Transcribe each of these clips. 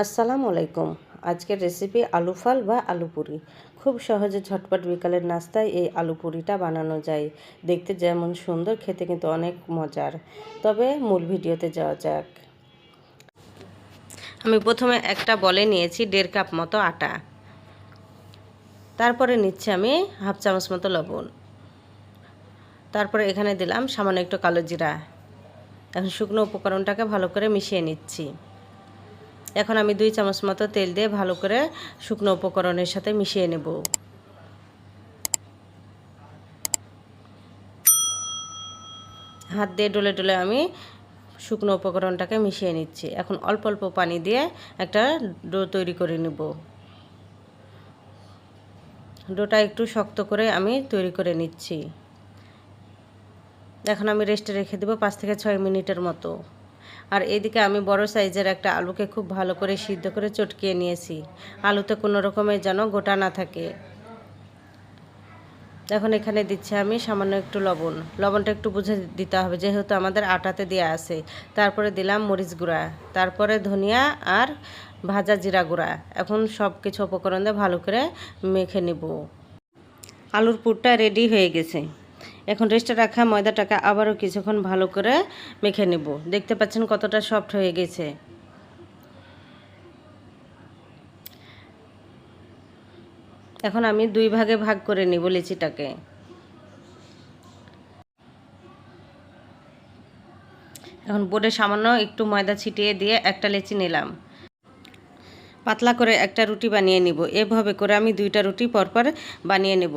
আসসালামু আলাইকুম। আজকের রেসিপি আলু ফল বা আলু পুরি। খুব সহজে ঝটপট বিকালের নাস্তায় এই আলু পুরিটা বানানো যায়। দেখতে যেমন সুন্দর, খেতে কিন্তু অনেক মজার। তবে মূল ভিডিওতে যাওয়া যাক। আমি প্রথমে একটা বলে নিয়েছি দেড় কাপ মতো আটা। তারপরে নিচ্ছি আমি হাফ চামচ মতো লবণ। তারপরে এখানে দিলাম সামান্য একটু কালো জিরা। এখন শুকনো উপকরণটাকে ভালো করে মিশিয়ে নিচ্ছি। এখন আমি দুই চামচ মতো তেল দিয়ে ভালো করে শুকনো উপকরণের সাথে মিশিয়ে নেব। হাত দিয়ে ডলে ডলে আমি শুকনো উপকরণটাকে মিশিয়ে নিচ্ছি। এখন অল্প অল্প পানি দিয়ে একটা ডো তৈরি করে নেব। ডোটা একটু শক্ত করে আমি তৈরি করে নিচ্ছি। এখন আমি রেস্টে রেখে দেবো পাঁচ থেকে ছয় মিনিটের মতো। আর এদিকে আমি বড় সাইজের একটা আলুকে খুব ভালো করে সিদ্ধ করে চটকিয়ে নিয়েছি। আলুতে কোনো রকমের যেন গোটা না থাকে। এখন এখানে দিচ্ছি আমি সামান্য একটু লবণ। লবণটা একটু বুঝে দিতে হবে, যেহেতু আমাদের আটাতে দেওয়া আছে। তারপরে দিলাম মরিচ গুঁড়া, তারপরে ধনিয়া আর ভাজা জিরা গুঁড়া। এখন সব কিছু উপকরণ দিয়ে ভালো করে মেখে নেব। আলুর পুরটা রেডি হয়ে গেছে। এখন রেস্টে রাখা ময়দাটাকে আবারও কিছুক্ষণ ভালো করে মেখে নেব। দেখতে পাচ্ছেন কতটা সফট হয়ে গেছে। এখন আমি দুই ভাগে ভাগ করে নিব লিচিটাকে। এখন বোর্ডে সামান্য একটু ময়দা ছিটিয়ে দিয়ে একটা লেচি নিলাম। পাতলা করে একটা রুটি বানিয়ে নিব। এভাবে করে আমি দুইটা রুটি পরপর বানিয়ে নেব।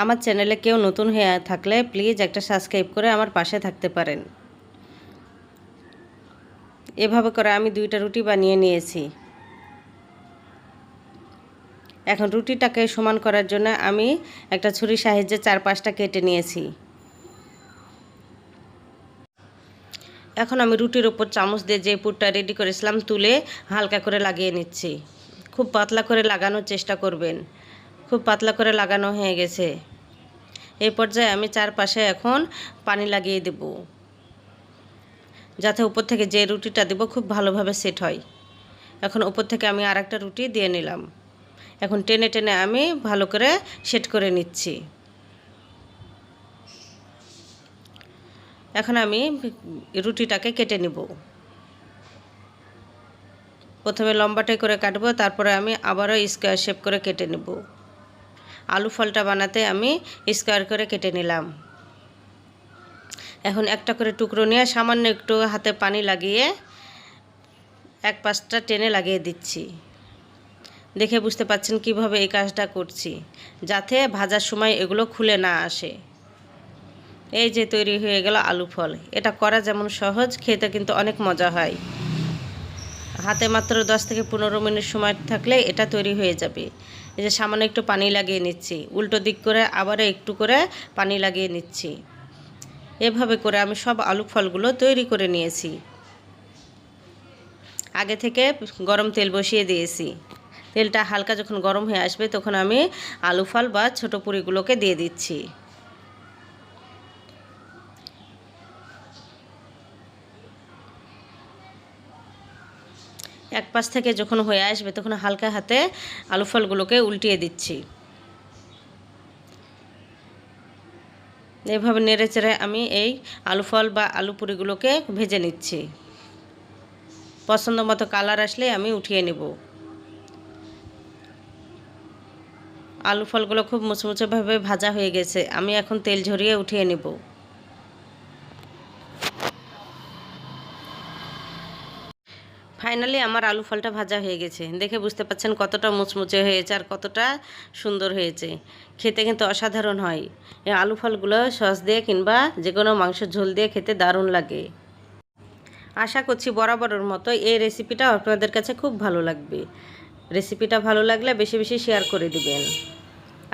আমার চ্যানেলে কেউ নতুন হয়ে থাকলে প্লিজ একটা সাবস্ক্রাইব করে আমার পাশে থাকতে পারেন। এভাবে করে আমি দুইটা রুটি বানিয়ে নিয়েছি। এখন রুটিটাকে সমান করার জন্য আমি একটা ছুরি সাহায্যে চার পাঁচটা কেটে নিয়েছি। এখন আমি রুটির ওপর চামচ দিয়ে যে পুরটা রেডি করেছিলাম তুলে হালকা করে লাগিয়ে নিচ্ছি। খুব পাতলা করে লাগানোর চেষ্টা করবেন। খুব পাতলা করে লাগানো হয়ে গেছে। এই পর্যায়ে আমি চারপাশে এখন পানি লাগিয়ে দেব। যাতে উপর থেকে যে রুটিটা দেব খুব ভালোভাবে সেট হয়। এখন উপর থেকে আমি আর একটা রুটি দিয়ে নিলাম। এখন টেনে টেনে আমি ভালো করে সেট করে নিচ্ছি। এখন আমি রুটিটাকে কেটে নিব। প্রথমে লম্বাটাই করে কাটবো, তারপরে আমি আবারও স্কোয়ার শেপ করে কেটে নেব। আলু ফলটা বানাতে আমি স্কোয়ার করে কেটে নিলাম। এখন একটা করে টুকরো নিয়ে সামান্য একটু হাতে পানি লাগিয়ে এক পাশটা টেনে লাগিয়ে দিচ্ছি। দেখে বুঝতে পাচ্ছেন কীভাবে এই কাজটা করছি, যাতে ভাজার সময় এগুলো খুলে না আসে। এই যে তৈরি হয়ে গেল আলু ফল। এটা করা যেমন সহজ, খেতে কিন্তু অনেক মজা হয়। হাতে মাত্র দশ থেকে পনেরো মিনিট সময় থাকলে এটা তৈরি হয়ে যাবে। এই যে সামান্য একটু পানি লাগিয়ে নিচ্ছি। উল্টো দিক করে আবারও একটু করে পানি লাগিয়ে নিচ্ছি। এভাবে করে আমি সব আলু ফলগুলো তৈরি করে নিয়েছি। আগে থেকে গরম তেল বসিয়ে দিয়েছি। তেলটা হালকা যখন গরম হয়ে আসবে তখন আমি আলু ফল বা ছোটো পুরিগুলোকে দিয়ে দিচ্ছি। এক পাশ থেকে যখন হয়ে আসবে, তখন হালকা হাতে আলু ফলগুলোকে উল্টিয়ে দিচ্ছি। এভাবে নেড়ে চেড়ে আমি এই আলু ফল বা আলু পুরিগুলোকে ভেজে নিচ্ছি। পছন্দ মতো কালার আসলে আমি উঠিয়ে নেব। আলু ফলগুলো খুব মুচমুচেভাবে ভাজা হয়ে গেছে, আমি এখন তেল ঝরিয়ে উঠিয়ে নেব। ফাইনালি আমার আলু ফলটা ভাজা হয়ে গেছে। দেখে বুঝতে পাচ্ছেন কতটা মুচমুচে হয়েছে আর কতটা সুন্দর হয়েছে। খেতে কিন্তু অসাধারণ হয়। এই আলু ফলগুলো সস দিয়ে কিংবা যে কোনো মাংসের ঝোল দিয়ে খেতে দারুণ লাগে। আশা করছি বরাবরের মতো এই রেসিপিটা আপনাদের কাছে খুব ভালো লাগবে। রেসিপিটা ভালো লাগলে বেশি বেশি শেয়ার করে দিবেন।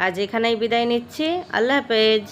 আজ এখানেই বিদায় নিচ্ছি। আল্লাহ হাফেজ।